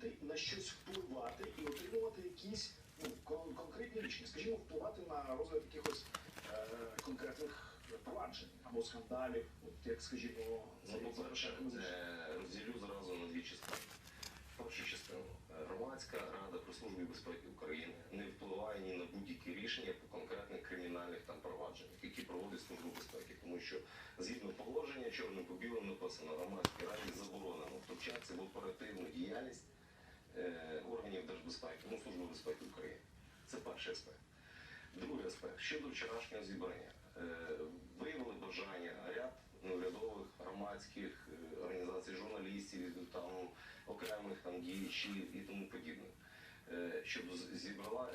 діяти, на щось впливати і отримувати якісь ну, конкретні рішення. Скажімо, впливати на розгляд якихось е, конкретних проваджень або скандалів, от як скажімо, Ну, це по-перше, е, розділю зразу на дві частини. Першу частину. Е, Громадська рада при службі безпеки України не впливає ні на будь-які рішення по конкретних кримінальних там провадженнях, які проводить служба безпеки, тому що згідно положення чорним по білому написано громадській раді безпеки України. Це перший аспект. Другий аспект щодо вчорашнього зібрання. Е, Виявили бажання ряд неурядових громадських е, організацій, журналістів, там окремих там діячів і тому подібне. Е, Щоб зібрала,